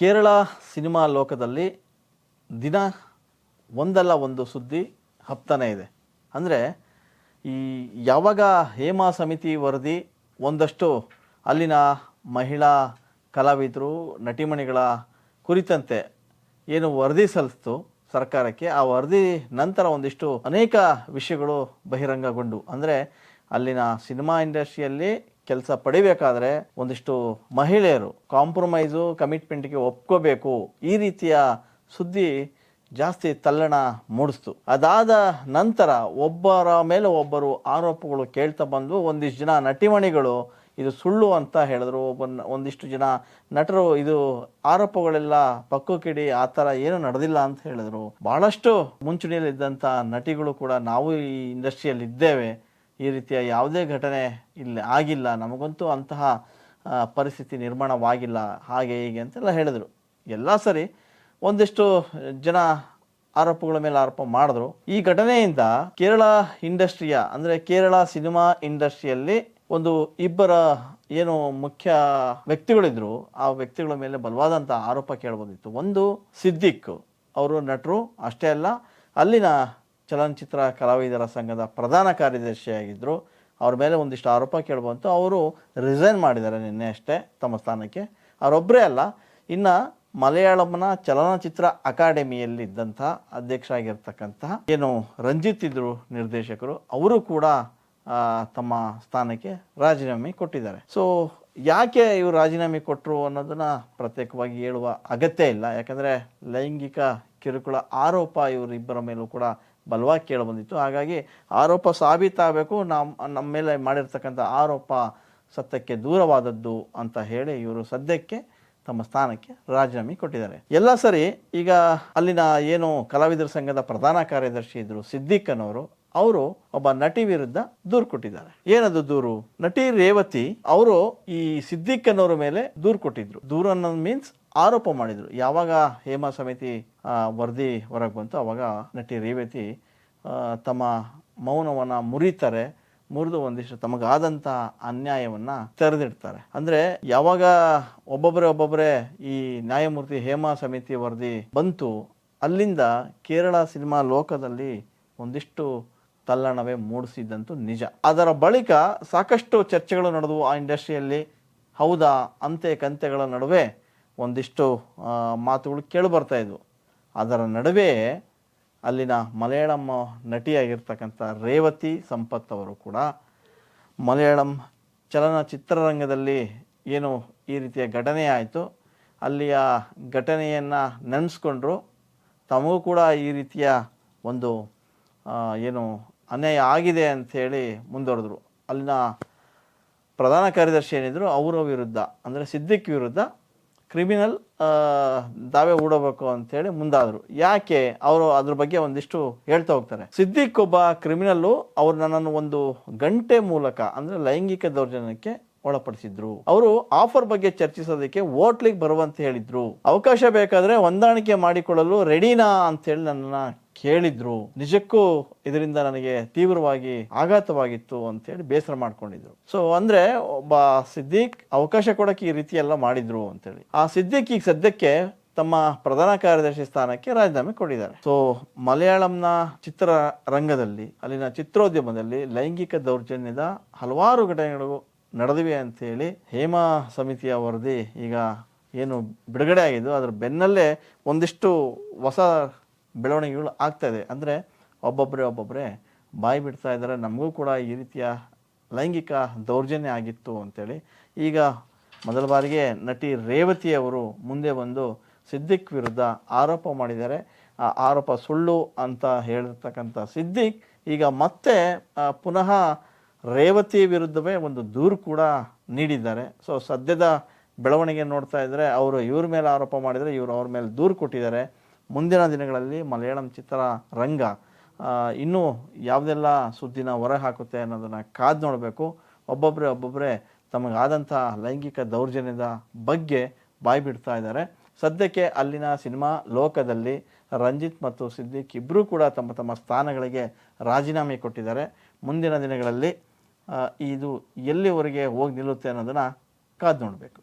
Kerala cinema ಲೋಕದಲ್ಲಿ ದಿನ ಒಂದಲ್ಲ ಒಂದು ಸುದ್ದಿ ಹಬ್ತಾನೇ ಇದೆ. ಅಂದರೆ ಈ ಯಾವಾಗ ಹೇಮಾ ಸಮಿತಿ ವರದಿ ಒಂದಷ್ಟು ಅಲ್ಲಿನ ಮಹಿಳಾ ಕಲಾವಿದರು, ನಟಿಮಣಿಗಳ ಕುರಿತಂತೆ ಏನು ವರದಿ ಸಲ್ಲಿಸ್ತು ಸರ್ಕಾರಕ್ಕೆ, ಆ ವರದಿ ನಂತರ ಒಂದಿಷ್ಟು ಅನೇಕ ವಿಷಯಗಳು ಬಹಿರಂಗಗೊಂಡು, ಅಂದರೆ ಅಲ್ಲಿನ ಸಿನಿಮಾ ಇಂಡಸ್ಟ್ರಿಯಲ್ಲಿ ಕೆಲಸ ಪಡಿಬೇಕಾದ್ರೆ ಒಂದಿಷ್ಟು ಮಹಿಳೆಯರು ಕಾಂಪ್ರಮೈಸು, ಕಮಿಟ್ಮೆಂಟ್ಗೆ ಒಪ್ಕೋಬೇಕು. ಈ ರೀತಿಯ ಸುದ್ದಿ ಜಾಸ್ತಿ ತಲ್ಲಣ ಮೂಡಿಸ್ತು. ಅದಾದ ನಂತರ ಒಬ್ಬರ ಮೇಲೆ ಒಬ್ಬರು ಆರೋಪಗಳು ಕೇಳ್ತಾ ಬಂದು ಒಂದಿಷ್ಟು ಜನ ನಟಿಮಣಿಗಳು ಇದು ಸುಳ್ಳು ಅಂತ ಹೇಳಿದ್ರು. ಒಬ್ಬ ಒಂದಿಷ್ಟು ಜನ ನಟರು ಇದು ಆರೋಪಗಳೆಲ್ಲ ಪಕ್ಕು ಕಿಡಿ ಆ ಥರ ಏನು ನಡೆದಿಲ್ಲ ಅಂತ ಹೇಳಿದ್ರು. ಬಹಳಷ್ಟು ಮುಂಚೂಣಿಯಲ್ಲಿದ್ದಂಥ ನಟಿಗಳು ಕೂಡ ನಾವು ಈ ಇಂಡಸ್ಟ್ರಿಯಲ್ಲಿ ಇದ್ದೇವೆ ಈ ರೀತಿಯ ಯಾವುದೇ ಘಟನೆ ಇಲ್ಲಿ, ಆಗಿಲ್ಲ, ನಮಗಂತೂ ಅಂತಹ ಪರಿಸ್ಥಿತಿ ನಿರ್ಮಾಣವಾಗಿಲ್ಲ, ಹಾಗೆ ಹೀಗೆ ಅಂತೆಲ್ಲ ಹೇಳಿದರು. ಎಲ್ಲ ಸರಿ ಒಂದಿಷ್ಟು ಜನ ಆರೋಪಗಳ ಮೇಲೆ ಆರೋಪ ಮಾಡಿದ್ರು. ಈ ಘಟನೆಯಿಂದ ಕೇರಳ ಇಂಡಸ್ಟ್ರಿಯ, ಅಂದರೆ ಕೇರಳ ಸಿನಿಮಾ ಇಂಡಸ್ಟ್ರಿಯಲ್ಲಿ ಒಂದು ಇಬ್ಬರ ಏನು ಮುಖ್ಯ ವ್ಯಕ್ತಿಗಳಿದ್ರು, ಆ ವ್ಯಕ್ತಿಗಳ ಮೇಲೆ ಬಲವಾದಂಥ ಆರೋಪ ಕೇಳ್ಬೋದಿತ್ತು ಒಂದು ಸಿದ್ದಿಕ್, ಅವರು ನಟರು, ಅಷ್ಟೇ ಅಲ್ಲ, ಅಲ್ಲಿನ ಚಲನಚಿತ್ರ ಕಲಾವಿದರ ಸಂಘದ ಪ್ರಧಾನ ಕಾರ್ಯದರ್ಶಿಯಾಗಿದ್ದರು ಅವ್ರ ಮೇಲೆ ಒಂದಿಷ್ಟು ಆರೋಪ ಕೇಳ್ಬಂತು. ಅವರು ರಿಸೈನ್ ಮಾಡಿದ್ದಾರೆ ನಿನ್ನೆ ಅಷ್ಟೇ ತಮ್ಮ ಸ್ಥಾನಕ್ಕೆ. ಅವರೊಬ್ಬರೇ ಅಲ್ಲ, ಇನ್ನು ಮಲಯಾಳಂನ ಚಲನಚಿತ್ರ ಅಕಾಡೆಮಿಯಲ್ಲಿ ಇದ್ದಂಥ ಅಧ್ಯಕ್ಷರಾಗಿರ್ತಕ್ಕಂತಹ ಏನು ರಂಜಿತ್ ಇದ್ರು ನಿರ್ದೇಶಕರು, ಅವರು ಕೂಡ ತಮ್ಮ ಸ್ಥಾನಕ್ಕೆ ರಾಜೀನಾಮೆ ಕೊಟ್ಟಿದ್ದಾರೆ. ಸೊ ಯಾಕೆ ಇವರು ರಾಜೀನಾಮೆ ಕೊಟ್ಟರು ಅನ್ನೋದನ್ನು ಪ್ರತ್ಯೇಕವಾಗಿ ಹೇಳುವ ಅಗತ್ಯ ಇಲ್ಲ. ಯಾಕಂದರೆ ಲೈಂಗಿಕ ಕಿರುಕುಳ ಆರೋಪ ಇವರಿಬ್ಬರ ಮೇಲೂ ಕೂಡ ಬಲವಾಗಿ ಕೇಳಿಬಂದಿತ್ತು. ಹಾಗಾಗಿ ಆರೋಪ ಸಾಬೀತಾಗಬೇಕು. ನಮ್ಮ ನಮ್ಮ ಮೇಲೆ ಮಾಡಿರ್ತಕ್ಕಂಥ ಆರೋಪ ಸತ್ಯಕ್ಕೆ ದೂರವಾದದ್ದು ಅಂತ ಹೇಳಿ ಇವರು ಸದ್ಯಕ್ಕೆ ತಮ್ಮ ಸ್ಥಾನಕ್ಕೆ ರಾಜೀನಾಮೆ ಕೊಟ್ಟಿದ್ದಾರೆ. ಎಲ್ಲ ಸರಿ, ಈಗ ಅಲ್ಲಿನ ಏನು ಕಲಾವಿದರ ಸಂಘದ ಪ್ರಧಾನ ಕಾರ್ಯದರ್ಶಿ ಇದ್ರು ಸಿದ್ದಿಕ್ ಅನ್ನೋರು ಅವರು ಒಬ್ಬ ನಟಿ ವಿರುದ್ಧ ದೂರು ಕೊಟ್ಟಿದ್ದಾರೆ. ಏನದು ದೂರು? ನಟಿ ರೇವತಿ ಅವರು ಈ ಸಿದ್ದಿಕ್ ಅನ್ನೋರ ಮೇಲೆ ದೂರು ಕೊಟ್ಟಿದ್ರು. ದೂರ ಅನ್ನೋದು ಮೀನ್ಸ್ ಆರೋಪ ಮಾಡಿದರು. ಯಾವಾಗ ಹೇಮಾ ಸಮಿತಿ ವರದಿ ಹೊರಗೆ ಬಂತು ಅವಾಗ ನಟಿ ರೇವತಿ ತಮ್ಮ ಮೌನವನ್ನು ಮುರಿತಾರೆ. ಮುರಿದು ಒಂದಿಷ್ಟು ತಮಗಾದಂಥ ಅನ್ಯಾಯವನ್ನು ತೆರೆದಿಡ್ತಾರೆ. ಅಂದರೆ ಯಾವಾಗ ಒಬ್ಬೊಬ್ಬರೇ ಒಬ್ಬೊಬ್ಬರೇ ಈ ನ್ಯಾಯಮೂರ್ತಿ ಹೇಮಾ ಸಮಿತಿ ವರದಿ ಬಂತು, ಅಲ್ಲಿಂದ ಕೇರಳ ಸಿನಿಮಾ ಲೋಕದಲ್ಲಿ ಒಂದಿಷ್ಟು ತಲ್ಲಣವೇ ಮೂಡಿಸಿದ್ದಂತೂ ನಿಜ. ಅದರ ಬಳಿಕ ಸಾಕಷ್ಟು ಚರ್ಚೆಗಳು ನಡೆದವು ಆ ಇಂಡಸ್ಟ್ರಿಯಲ್ಲಿ. ಹೌದಾ, ಅಂತೆ, ಕಂತೆಗಳ ನಡುವೆ ಒಂದಿಷ್ಟು ಮಾತುಗಳು ಮಾತುಗಳು ಕೇಳಿಬರ್ತಾ ಇದ್ವು. ಅದರ ನಡುವೆ ಅಲ್ಲಿನ ಮಲಯಾಳಂ ನಟಿಯಾಗಿರ್ತಕ್ಕಂಥ ರೇವತಿ ಸಂಪತ್ ಅವರು ಕೂಡ ಮಲಯಾಳಂ ಚಲನಚಿತ್ರರಂಗದಲ್ಲಿ ಏನು ಈ ರೀತಿಯ ಘಟನೆ ಆಯಿತು. ಅಲ್ಲಿಯ ಘಟನೆಯನ್ನು ನೆನೆಸ್ಕೊಂಡ್ರು. ತಮಗೂ ಕೂಡ ಈ ರೀತಿಯ ಒಂದು ಏನು ಅನ್ಯಾಯ ಆಗಿದೆ ಅಂಥೇಳಿ ಮುಂದುವರೆದ್ರು. ಅಲ್ಲಿನ ಪ್ರಧಾನ ಕಾರ್ಯದರ್ಶಿ ಏನಿದ್ರು, ಅವರ ವಿರುದ್ಧ, ಅಂದರೆ ಸಿದ್ದಿಕ್ ವಿರುದ್ಧ ಕ್ರಿಮಿನಲ್ ದಾವೆ ಹೂಡಬೇಕು ಅಂತೇಳಿ ಮುಂದಾದರು. ಯಾಕೆ? ಅವರು ಅದ್ರ ಬಗ್ಗೆ ಒಂದಿಷ್ಟು ಹೇಳ್ತಾ ಹೋಗ್ತಾರೆ. ಸಿದ್ದಿಕ್ ಒಬ್ಬ ಕ್ರಿಮಿನಲ್ಲು ಅವರು ನನ್ನನ್ನು ಒಂದು ಗಂಟೆ ಮೂಲಕ, ಅಂದರೆ ಲೈಂಗಿಕ ದೌರ್ಜನ್ಯಕ್ಕೆ ಒಳಪಡಿಸಿದ್ರು. ಅವರು ಆಫರ್ ಬಗ್ಗೆ ಚರ್ಚಿಸೋದಕ್ಕೆ ಹೋಟ್ಲಿಗೆ ಬರುವಂತ ಹೇಳಿದ್ರು. ಅವಕಾಶ ಬೇಕಾದ್ರೆ ಹೊಂದಾಣಿಕೆ ಮಾಡಿಕೊಳ್ಳಲು ರೆಡಿನಾ ಅಂತ ಹೇಳಿ ನನ್ನನ್ನ ಕೇಳಿದ್ರು, ನಿಜಕ್ಕೂ ಇದರಿಂದ ನನಗೆ ತೀವ್ರವಾಗಿ ಆಘಾತವಾಗಿತ್ತು ಅಂತ ಹೇಳಿ ಬೇಸರ ಮಾಡ್ಕೊಂಡಿದ್ರು. ಸೊ ಅಂದ್ರೆ ಒಬ್ಬ ಸಿದ್ದಿಕ್ ಅವಕಾಶ ಕೊಡಕ್ಕೆ ಈ ರೀತಿ ಎಲ್ಲ ಮಾಡಿದ್ರು ಅಂತೇಳಿ. ಆ ಸಿದ್ದಿಕ್ ಈಗ ಸದ್ಯಕ್ಕೆ ತಮ್ಮ ಪ್ರಧಾನ ಕಾರ್ಯದರ್ಶಿ ಸ್ಥಾನಕ್ಕೆ ರಾಜೀನಾಮೆ ಕೊಟ್ಟಿದ್ದಾರೆ. ಸೊ ಮಲಯಾಳಂನ ಚಿತ್ರರಂಗದಲ್ಲಿ, ಅಲ್ಲಿನ ಚಿತ್ರೋದ್ಯಮದಲ್ಲಿ ಲೈಂಗಿಕ ದೌರ್ಜನ್ಯದ ಹಲವಾರು ಘಟನೆಗಳು ನಡೆದಿವೆ ಅಂತೇಳಿ ಹೇಮಾ ಸಮಿತಿಯ ವರದಿ ಈಗ ಏನು ಬಿಡುಗಡೆ ಆಗಿದ್ದು, ಅದರ ಬೆನ್ನಲ್ಲೇ ಒಂದಿಷ್ಟು ಹೊಸ ಬೆಳವಣಿಗೆಗಳು ಆಗ್ತಾ ಇದೆ. ಅಂದರೆ ಒಬ್ಬೊಬ್ಬರೇ ಒಬ್ಬೊಬ್ಬರೇ ಬಾಯಿ ಬಿಡ್ತಾ ಇದ್ದಾರೆ. ನಮಗೂ ಕೂಡ ಈ ರೀತಿಯ ಲೈಂಗಿಕ ದೌರ್ಜನ್ಯ ಆಗಿತ್ತು ಅಂತೇಳಿ. ಈಗ ಮೊದಲ ಬಾರಿಗೆ ನಟಿ ರೇವತಿ ಅವರು ಮುಂದೆ ಬಂದು ಸಿದ್ದಿಕ್ ವಿರುದ್ಧ ಆರೋಪ ಮಾಡಿದ್ದಾರೆ. ಆ ಆರೋಪ ಸುಳ್ಳು ಅಂತ ಹೇಳಿರ್ತಕ್ಕಂಥ ಸಿದ್ದಿಕ್ ಈಗ ಮತ್ತೆ ಪುನಃ ರೇವತಿ ವಿರುದ್ಧವೇ ಒಂದು ದೂರು ಕೂಡ ನೀಡಿದ್ದಾರೆ. ಸೊ ಸದ್ಯದ ಬೆಳವಣಿಗೆ ನೋಡ್ತಾ ಇದ್ದರೆ ಅವರು ಇವ್ರ ಮೇಲೆ ಆರೋಪ ಮಾಡಿದರೆ ಇವರು ಅವ್ರ ಮೇಲೆ ದೂರು ಕೊಟ್ಟಿದ್ದಾರೆ. ಮುಂದಿನ ದಿನಗಳಲ್ಲಿ ಮಲಯಾಳಂ ಚಿತ್ರ ರಂಗ ಇನ್ನೂ ಯಾವುದೆಲ್ಲ ಸುದ್ದಿನ ಹೊರ ಹಾಕುತ್ತೆ ಅನ್ನೋದನ್ನು ಕಾದು ನೋಡಬೇಕು. ಒಬ್ಬೊಬ್ಬರೇ ಒಬ್ಬೊಬ್ಬರೇ ತಮಗಾದಂಥ ಲೈಂಗಿಕ ದೌರ್ಜನ್ಯದ ಬಗ್ಗೆ ಬಾಯಿ ಬಿಡ್ತಾ ಇದ್ದಾರೆ. ಸದ್ಯಕ್ಕೆ ಅಲ್ಲಿನ ಸಿನಿಮಾ ಲೋಕದಲ್ಲಿ ರಂಜಿತ್ ಮತ್ತು ಸಿದ್ದಿಕ್ ಇಬ್ಬರೂ ಕೂಡ ತಮ್ಮ ತಮ್ಮ ಸ್ಥಾನಗಳಿಗೆ ರಾಜೀನಾಮೆ ಕೊಟ್ಟಿದ್ದಾರೆ. ಮುಂದಿನ ದಿನಗಳಲ್ಲಿ ಇದು ಎಲ್ಲಿವರೆಗೆ ಹೋಗಿ ನಿಲ್ಲುತ್ತೆ ಅನ್ನೋದನ್ನು ಕಾದು ನೋಡಬೇಕು.